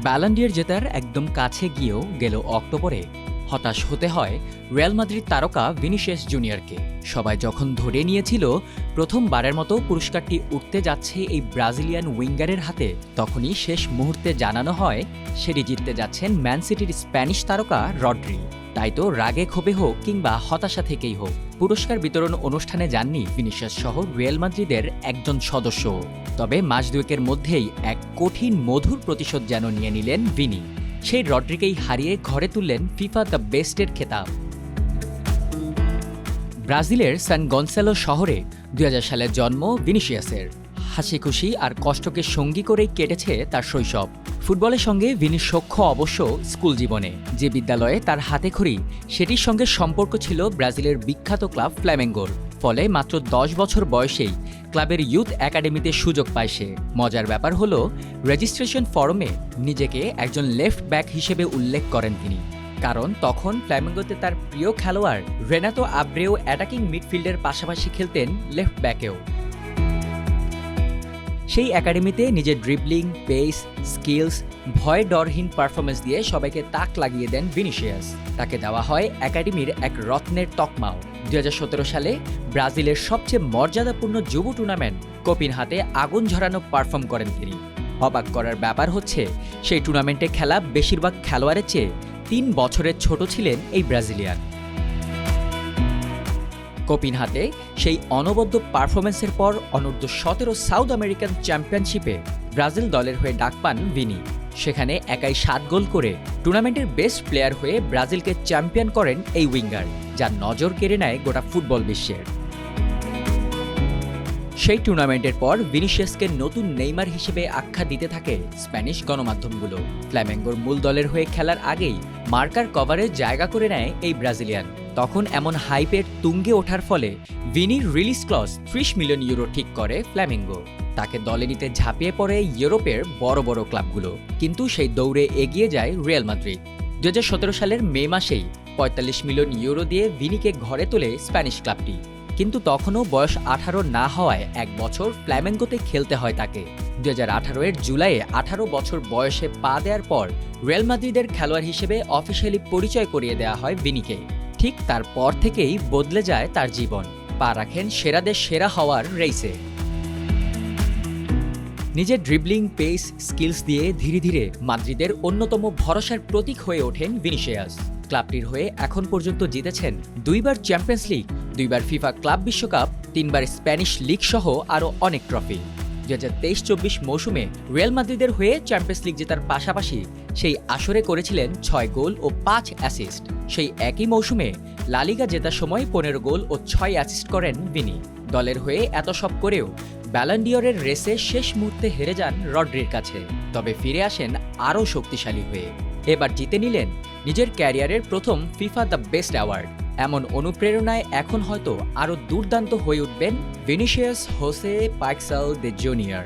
ব্যালান্ডিয়ার জেতার একদম কাছে গিয়েও গেল অক্টোবরে। হতাশ হতে হয় রিয়াল মাদ্রিদ তারকা ভিনিশেস জুনিয়রকে। সবাই যখন ধরে নিয়েছিল প্রথমবারের মতো পুরস্কারটি উঠতে যাচ্ছে এই ব্রাজিলিয়ান উইঙ্গারের হাতে, তখনই শেষ মুহূর্তে জানানো হয়, সেটি জিততে যাচ্ছেন ম্যান সিটির স্প্যানিশ তারকা রড্রি। তাই তো রাগে ক্ষোভে হোক কিংবা হতাশা থেকেই হোক, পুরস্কার বিতরণ অনুষ্ঠানে যাননি ভিনিসিয়াস সহ রিয়াল মাদ্রিদের একজন সদস্য। তবে মাস দুয়েকের মধ্যেই এক কঠিন মধুর প্রতিশোধ যেন নিয়ে নিলেন ভিনি। সেই রড্রিকেই হারিয়ে ঘরে তুললেন ফিফা দ্য বেস্টের খেতাব। ব্রাজিলের সান গনসালো শহরে দুই সালে জন্ম ভিনিসিয়াসের হাসি খুশি আর কষ্টকে সঙ্গী করেই কেটেছে তার শৈশব। ফুটবলের সঙ্গে ভিনির সখ্য অবশ্য স্কুল জীবনে। যে বিদ্যালয়ে তার হাতেখড়ি সেটির সঙ্গে সম্পর্ক ছিল ব্রাজিলের বিখ্যাত ক্লাব ফ্ল্যামেঙ্গোর। ফলে মাত্র দশ বছর বয়সেই ক্লাবের ইউথ একাডেমিতে সুযোগ পায় সে। মজার ব্যাপার হলো, রেজিস্ট্রেশন ফর্মে নিজেকে একজন লেফট ব্যাক হিসেবে উল্লেখ করেন তিনি। কারণ তখন ফ্ল্যামেঙ্গোতে তার প্রিয় খেলোয়াড় রেনাতো আব্রেও অ্যাটাকিং মিডফিল্ডের পাশাপাশি খেলতেন লেফট ব্যাকেও। সেই একাডেমিতে নিজের ড্রিবলিং পেস স্কিলস ভয় ডরহীন পারফরমেন্স দিয়ে সবাইকে তাক লাগিয়ে দেন ভিনিসিয়াস তাকে দেওয়া হয় একাডেমির এক রত্নের তকমাও। দুই সালে ব্রাজিলের সবচেয়ে মর্যাদাপূর্ণ যুব টুর্নামেন্ট কোপিন হাতে আগুন ঝরানো পারফর্ম করেন তিনি। অবাক করার ব্যাপার হচ্ছে, সেই টুর্নামেন্টে খেলা বেশিরভাগ খেলোয়াড়ের চেয়ে তিন বছরের ছোট ছিলেন এই ব্রাজিলিয়ান। কোপিন হাতে সেই অনবদ্য পারফরমেন্সের পর অনূর্ধ্ব সতেরো সাউথ আমেরিকান চ্যাম্পিয়নশিপে ব্রাজিল দলের হয়ে ডাক পান ভিনি। সেখানে একাই সাত গোল করে টুর্নামেন্টের বেস্ট প্লেয়ার হয়ে ব্রাজিলকে চ্যাম্পিয়ন করেন এই উইঙ্গার যার নজর কেড়ে নেয় গোটা ফুটবল বিশ্বের। সেই টুর্নামেন্টের পর ভিনিসিয়াসকে নতুন নেইমার হিসেবে আখ্যা দিতে থাকে স্প্যানিশ গণমাধ্যমগুলো। ফ্ল্যামেঙ্গোর মূল দলের হয়ে খেলার আগেই মার্কার কভারে জায়গা করে নেয় এই ব্রাজিলিয়ান। তখন এমন হাইপের তুঙ্গে ওঠার ফলে ভিনির রিলিজ ক্লজ ত্রিশ মিলিয়ন ইউরো ঠিক করে ফ্ল্যামেঙ্গো। তাকে দলে নিতে ঝাঁপিয়ে পড়ে ইউরোপের বড় বড় ক্লাবগুলো। কিন্তু সেই দৌড়ে এগিয়ে যায় রিয়াল মাদ্রিদ। দুই হাজার সতেরো সালের মে মাসেই পঁয়তাল্লিশ মিলিয়ন ইউরো দিয়ে ভিনিকে ঘরে তোলে স্প্যানিশ ক্লাবটি। কিন্তু তখনও বয়স আঠারো না হওয়ায় এক বছর ফ্ল্যামেঙ্গোতে খেলতে হয় তাকে। দু হাজার এর জুলাইয়ে আঠারো বছর বয়সে পা দেওয়ার পর রিয়াল মাদ্রিদের খেলোয়াড় হিসেবে অফিসিয়ালি পরিচয় করিয়ে দেওয়া হয় ভিনিকে। ঠিক তারপর থেকেই বদলে যায় তার জীবন। পা রাখেন সেরাদের সেরা হওয়ার রেইসে। নিজের ড্রিবলিং পেস স্কিলস দিয়ে ধীরে ধীরে মাদ্রিদের অন্যতম ভরসার প্রতীক হয়ে ওঠেন ভিনিসিয়াস। ক্লাবটির হয়ে এখন পর্যন্ত জিতেছেন দুইবার চ্যাম্পিয়ন্স লিগ, দুইবার ফিফা ক্লাব বিশ্বকাপ, তিনবার স্প্যানিশ লিগ সহ আরও অনেক ট্রফি। দু হাজার তেইশ চব্বিশ মৌসুমে রিয়াল মাদ্রিদের হয়ে চ্যাম্পিয়ন্স লিগ জেতার পাশাপাশি সেই আসরে করেছিলেন ছয় গোল ও পাঁচ অ্যাসিস্ট। সেই একই মৌসুমে লালিগা জেতার সময় পনেরো গোল ও ছয় অ্যাসিস্ট করেন ভিনি দলের হয়ে এত সব করেও ব্যালান্ডিয়রের রেসে শেষ মুহূর্তে হেরে যান রড্রির কাছে। তবে ফিরে আসেন আরও শক্তিশালী হয়ে। এবার জিতে নিলেন নিজের ক্যারিয়ারের প্রথম ফিফা দ্য বেস্ট অ্যাওয়ার্ড। এমন অনুপ্রেরণায় এখন হয়তো আরও দুর্দান্ত হয়ে উঠবেন Vinicius Jose Paixao de Junior.